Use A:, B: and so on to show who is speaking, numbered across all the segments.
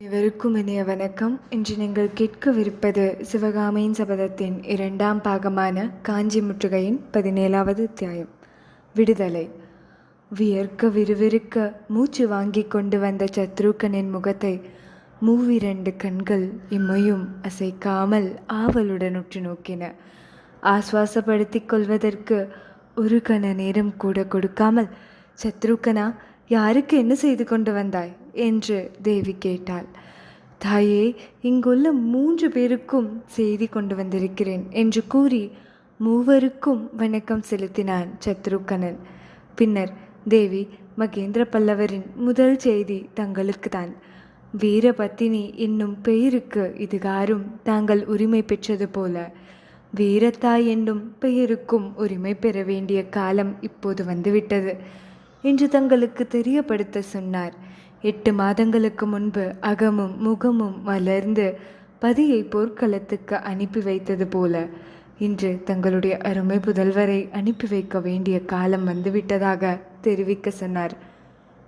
A: இவருக்கும் இனிய வணக்கம். இன்று நீங்கள் கேட்கவிருப்பது சிவகாமியின் சபதத்தின் இரண்டாம் பாகமான காஞ்சி முற்றுகையின் பதினேழாவது அத்தியாயம் விடுதலை. வியர்க்க விறுவிறுக்க மூச்சு வாங்கி கொண்டு வந்த சத்ருக்கனின் முகத்தை மூவிரண்டு கண்கள் இம்மையும் அசைக்காமல் ஆவலுடன் உற்று நோக்கின. ஆஸ்வாசப்படுத்திக் கொள்வதற்கு ஒரு கண நேரம் கூட கொடுக்காமல் சத்ருக்கனா யாருக்கு என்ன செய்து கொண்டு வந்தாய்? என்று தேவி கேட்டாள். தாயே இங்குள்ள மூன்று பேருக்கும் செய்தி கொண்டு வந்திருக்கிறேன் என்று கூறி மூவருக்கும் வணக்கம் செலுத்தினான் சத்ருகனன் பின்னர் தேவி மகேந்திர பல்லவரின் முதல் செய்தி தங்களுக்கு தான். வீரபத்தினி என்னும் பெயருக்கு இதுகாரும் தாங்கள் உரிமை பெற்றது போல. வீரத்தாய் என்னும் பெயருக்கும் உரிமை பெற வேண்டிய காலம் இப்போது வந்துவிட்டது என்று தங்களுக்கு தெரியப்படுத்த சொன்னார். எட்டு மாதங்களுக்கு முன்பு அகமும் முகமும் மலர்ந்து பதியை போர்க்களத்துக்கு அனுப்பி வைத்தது போல இன்று தங்களுடைய அருமை புதல்வரை அனுப்பி வைக்க வேண்டிய காலம் வந்துவிட்டதாக தெரிவிக்க சொன்னார்.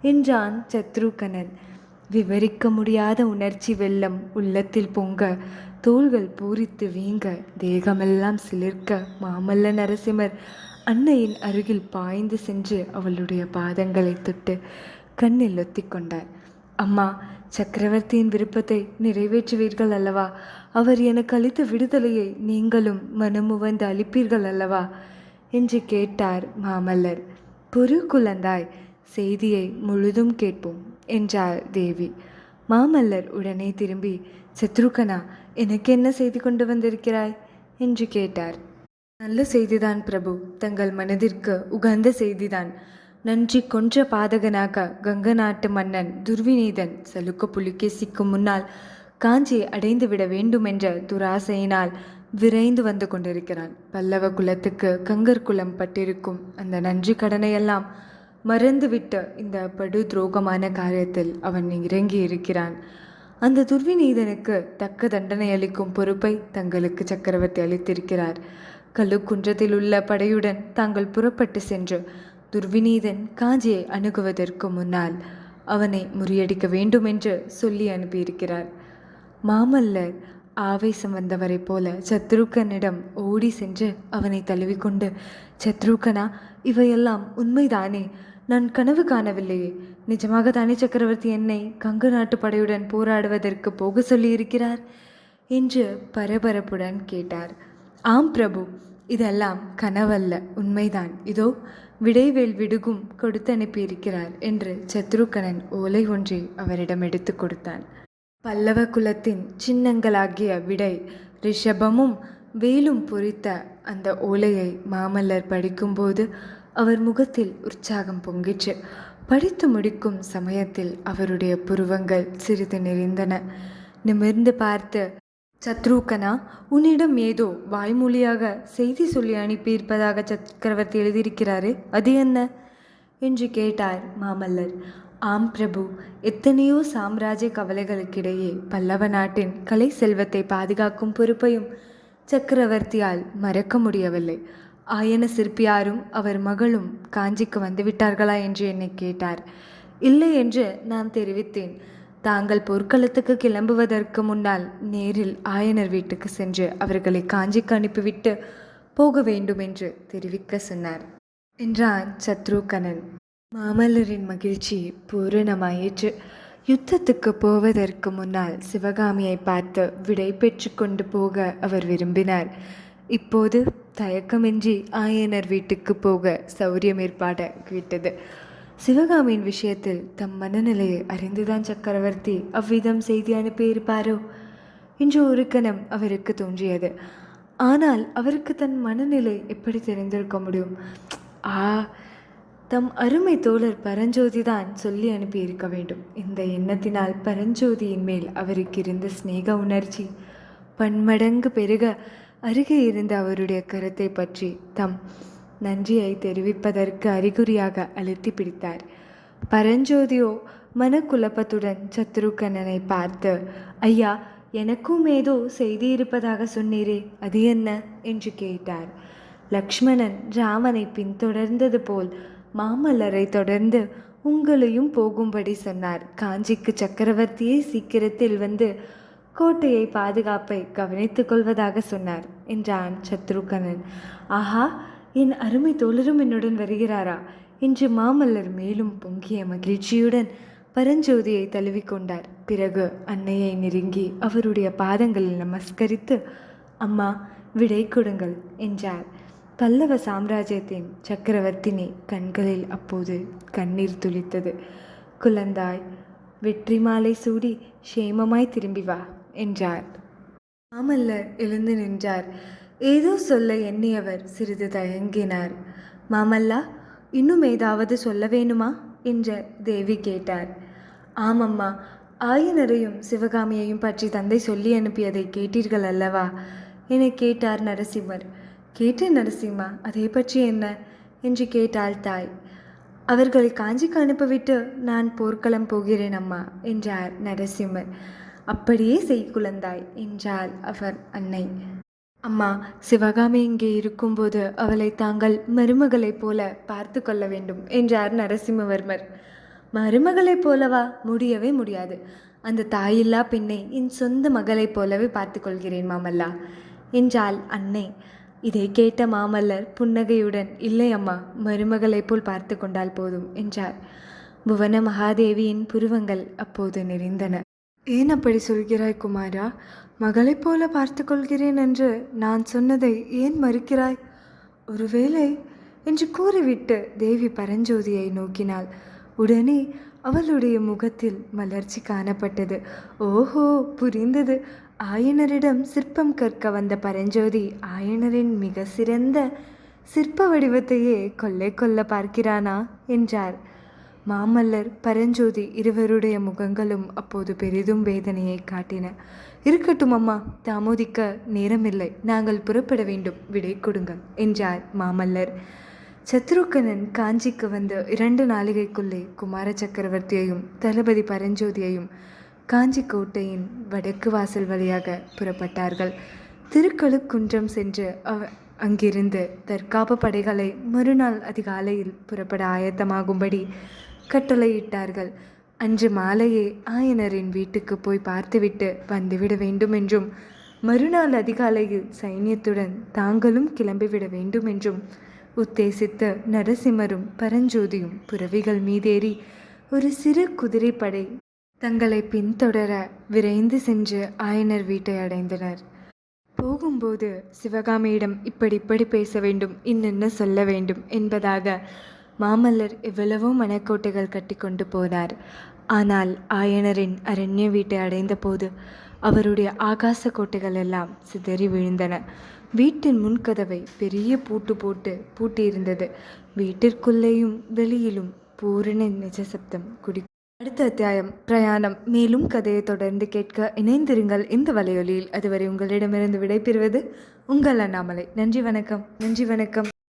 A: என்றான் சத்ருகனன். விவரிக்க முடியாத உணர்ச்சி வெள்ளம் உள்ளத்தில் பொங்க தோள்கள் பூரித்து வீங்க தேகமெல்லாம் சிலிர்க்க மாமல்ல நரசிம்மர் அன்னையின் அருகில் பாய்ந்து சென்று அவளுடைய பாதங்களை தொட்டு கண்ணில் ஒத்தி கொண்டார் அம்மா சக்கரவர்த்தியின் விருப்பத்தை நிறைவேற்றுவீர்கள் அல்லவா? அவர் எனக்கு அளித்த விடுதலையை நீங்களும் மனமுவந்து அளிப்பீர்கள் அல்லவா? என்று கேட்டார் மாமல்லர். பொறு குழந்தாய் செய்தியை முழுதும் கேட்போம் என்றார் தேவி. மாமல்லர் உடனே திரும்பி சத்ருகனா எனக்கு என்ன செய்தி கொண்டு வந்திருக்கிறாய்? என்று கேட்டார். நல்ல செய்திதான் பிரபு. தங்கள் மனதிற்கு உகந்த செய்திதான். நன்றி கொன்ற பாதகனாக கங்க நாட்டு மன்னன் துர்விநீதன் சலுக்க புலிகேசிக்கு முன்னால் காஞ்சியை அடைந்துவிட வேண்டும் என்ற துராசையினால் விரைந்து வந்து கொண்டிருக்கிறான். பல்லவ குலத்துக்கு கங்கர் குலம் பட்டிருக்கும் அந்த நன்றி கடனையெல்லாம் மறந்துவிட்ட இந்த படு துரோகமான காரியத்தில் அவன் இறங்கி இருக்கிறான் அந்த துர்விநீதனுக்கு தக்க தண்டனை அளிக்கும் பொறுப்பை தங்களுக்கு சக்கரவர்த்தி அளித்திருக்கிறார். கல்லுக்குன்றத்தில் உள்ள படையுடன் தாங்கள் புறப்பட்டு சென்று துர்விநீதன் காஞ்சியை அணுகுவதற்கு முன்னால் அவனை முறியடிக்க வேண்டும் என்று சொல்லி அனுப்பியிருக்கிறார். மாமல்லர் ஆவேசம் வந்தவரைப் போல சத்ருக்கனிடம் ஓடி சென்று அவனை தழுவிக்கொண்டு சத்ருக்கனா இவையெல்லாம் உண்மைதானே? நான் கனவு காணவில்லையே. நிஜமாக தானே சக்கரவர்த்தி என்னை கங்கு நாட்டு படையுடன் போராடுவதற்கு போக சொல்லியிருக்கிறார்? என்று பரபரப்புடன் கேட்டார். ஆம் பிரபு. இதெல்லாம் கனவல்ல உண்மைதான். இதோ விடைவேல் விடுகும் கொடுத்து அனுப்பியிருக்கிறார் என்று சத்ருகனன் ஓலை ஒன்றை அவரிடம் எடுத்து கொடுத்தான். பல்லவ குலத்தின் சின்னங்களாகிய விடை ரிஷபமும் வேலும் பொறித்த அந்த ஓலையை மாமல்லர் படிக்கும்போது அவர் முகத்தில் உற்சாகம் பொங்கிற்று. படித்து முடிக்கும் சமயத்தில் அவருடைய புருவங்கள் சிறிது நெறிந்தன. நிமிர்ந்து பார்த்து சத்ருகனா உன்னிடம் ஏதோ வாய்மொழியாக செய்தி சொல்லி அனுப்பியிருப்பதாக சக்கரவர்த்தி எழுதியிருக்கிறாரே அது என்ன? என்று கேட்டார் மாமல்லர். ஆம் பிரபு எத்தனையோ சாம்ராஜ்ய கவலைகளுக்கிடையே பல்லவ நாட்டின் கலை செல்வத்தை பாதுகாக்கும் பொறுப்பையும் சக்கரவர்த்தியால் மறக்க முடியவில்லை. ஆயன சிற்பியாரும் அவர் மகளும் காஞ்சிக்கு வந்துவிட்டார்களா என்று என்னை கேட்டார். இல்லை என்று நான் தெரிவித்தேன். தாங்கள் போர்க்களத்துக்கு கிளம்புவதற்கு முன்னால் நேரில் ஆயனர் வீட்டுக்கு சென்று அவர்களை காஞ்சிக்கு அனுப்பிவிட்டு போக வேண்டும் என்று தெரிவிக்க சொன்னார். என்றான் சத்ருகனன் மாமல்லரின் மகிழ்ச்சி பூரணமாயிற்று. யுத்தத்துக்கு போவதற்கு முன்னால் சிவகாமியை பார்த்து விடை பெற்று கொண்டு போக அவர் விரும்பினார். இப்போது தயக்கமின்றி ஆயனர் வீட்டுக்கு போக சௌரியம் ஏற்பாடாகிவிட்டது சிவகாமியின் விஷயத்தில் தம் மனநிலையை அறிந்துதான் சக்கரவர்த்தி அவ்விதம் செய்தி அனுப்பியிருப்பாரோ? என்று ஒரு கணம் அவருக்கு தோன்றியது. ஆனால் அவருக்கு தன் மனநிலை எப்படி தெரிந்திருக்க முடியும்? ஆ தம் அருமை தோழர் பரஞ்சோதி தான் சொல்லி அனுப்பியிருக்க வேண்டும். இந்த எண்ணத்தினால் பரஞ்சோதியின் மேல் அவருக்கு இருந்த சிநேக உணர்ச்சி பன்மடங்கு பெருக அருகே இருந்த அவருடைய கருத்தை பற்றி தம் நன்றியை தெரிவிப்பதற்கு அறிகுறியாக அழுத்தி பிடித்தார். பரஞ்சோதியோ மனக்குழப்பத்துடன் சத்ருகண்ணனை பார்த்து ஐயா எனக்கும் ஏதோ செய்தி இருப்பதாக சொன்னீரே அது என்ன என்று கேட்டார். லக்ஷ்மணன் ராமனை பின்தொடர்ந்தது போல் மாமல்லரை தொடர்ந்து உங்களையும் போகும்படி சொன்னார். காஞ்சிக்கு சக்கரவர்த்தியை சீக்கிரத்தில் வந்து கோட்டையை பாதுகாப்பை கவனித்துக் கொள்வதாக சொன்னார் என்றான் சத்ருகனன். ஆஹா என் அருமை தோழரும் என்னுடன் வருகிறாரா? என்று மாமல்லர் மேலும் பொங்கிய மகிழ்ச்சியுடன் பரஞ்சோதியை தழுவிக்கொண்டார். பிறகு அன்னையை நெருங்கி அவருடைய பாதங்களில் நமஸ்கரித்து அம்மா விடை கொடுங்கள் என்றார். பல்லவ சாம்ராஜ்யத்தின் சக்கரவர்த்தினி கண்களில் அப்போது கண்ணீர் துளித்தது. குழந்தாய் வெற்றி மாலை சூடி சேமமாய் திரும்பி வா என்றார். மாமல்லர் எழுந்து நின்றார். ஏதோ சொல்ல எண்ணியவர் சிறிது தயங்கினார். மாமல்லா இன்னும் ஏதாவது சொல்ல வேணுமா? என்று தேவி கேட்டார். ஆமம்மா ஆயனரையும் சிவகாமியையும் பற்றி தந்தை சொல்லி அனுப்பியதை கேட்டீர்கள் அல்லவா? என கேட்டார் நரசிம்மர். கேட்டேன் நரசிம்மா அதை பற்றி என்ன? என்று கேட்டாள் தாய். அவர்களை காஞ்சிக்கு அனுப்பிவிட்டு நான் போர்க்களம் போகிறேன் அம்மா என்றார் நரசிம்மர். அப்படியே செய் குழந்தாய் என்றாள் அவர் அன்னை. அம்மா சிவகாமி இங்கே இருக்கும்போது அவளை தாங்கள் மருமகளைப் போல பார்த்து கொள்ள வேண்டும் என்றார் நரசிம்மவர்மர். மருமகளைப் போலவா? முடியவே முடியாது. அந்த தாயில்லா பெண்ணை என் சொந்த மகளைப் போலவே பார்த்து கொள்கிறேன் மாமல்லா என்றாள் அன்னை. இதை கேட்ட மாமல்லர் புன்னகையுடன் இல்லை அம்மா மருமகளைப் போல் பார்த்து கொண்டால் போதும் என்றார். புவன மகாதேவியின் புருவங்கள் அப்போது நிறைந்தன. ஏன் அப்படி சொல்கிறாய் குமாரா? மகளைப் போல பார்த்து கொள்கிறேன் என்று நான் சொன்னதை ஏன் மறுக்கிறாய்? ஒருவேளை என்று கூறிவிட்டு தேவி பரஞ்சோதியை நோக்கினாள். உடனே அவளுடைய முகத்தில் மலர்ச்சி காணப்பட்டது. ஓஹோ புரிந்தது. ஆயனரிடம் சிற்பம் கற்க வந்த பரஞ்சோதி ஆயனரின் மிக சிறந்த சிற்ப வடிவத்தையே கொள்ளை கொள்ள பார்க்கிறானா? என்றார். மாமல்லர் பரஞ்சோதி இருவருடைய முகங்களும் அப்போது பெரிதும் வேதனையை காட்டின. இருக்கட்டும் அம்மா தாமோதிக்க நேரமில்லை. நாங்கள் புறப்பட வேண்டும். விடை கொடுங்கள் என்றார் மாமல்லர். சத்ருக்கனன் காஞ்சிக்கு வந்து இரண்டு நாளிகைக்குள்ளே குமார சக்கரவர்த்தியையும் தளபதி பரஞ்சோதியையும் காஞ்சி கோட்டையின் வடக்கு வாசல் வழியாக புறப்பட்டார்கள். திருக்கழுக்குன்றம் சென்று அவ அங்கிருந்து தற்காப்பு படைகளை மறுநாள் அதிகாலையில் புறப்பட ஆயத்தமாகும்படி கட்டளையிட்டார்கள். அன்று மாலையே ஆயனரின் வீட்டுக்கு போய் பார்த்துவிட்டு வந்துவிட வேண்டும் என்றும் மறுநாள் அதிகாலையில் சைன்யத்துடன் தாங்களும் கிளம்பிவிட வேண்டும் என்றும் உத்தேசித்து நரசிம்மரும் பரஞ்சோதியும் புறவிகள் மீதேறி ஒரு சிறு குதிரைப்படை தங்களை பின்தொடர விரைந்து சென்று ஆயனர் வீட்டை அடைந்தனர். போகும்போது சிவகாமியிடம் இப்படி இப்படி பேச வேண்டும் இன்னென்ன சொல்ல வேண்டும் என்பதாக மாமல்லர் எவ்வளவோ மனக்கோட்டைகள் கட்டிக்கொண்டு போனார். ஆனால் ஆயனரின் அரண்ய வீட்டை அடைந்தபோது அவருடைய ஆகாச கோட்டைகள் எல்லாம் சிதறி விழுந்தன. வீட்டின் முன்கதவை பெரிய பூட்டு போட்டு பூட்டியிருந்தது. வீட்டிற்குள்ளேயும் வெளியிலும் பூரண நிஜசப்தம் குடி அடுத்த அத்தியாயம். பிரயாணம். மேலும் கதையை தொடர்ந்து கேட்க இணைந்திருங்கள். இந்த வலையொலியில் அதுவரை உங்களிடமிருந்து விடைபெறுவது உங்கள் அண்ணாமலை. நன்றி வணக்கம். நன்றி வணக்கம்.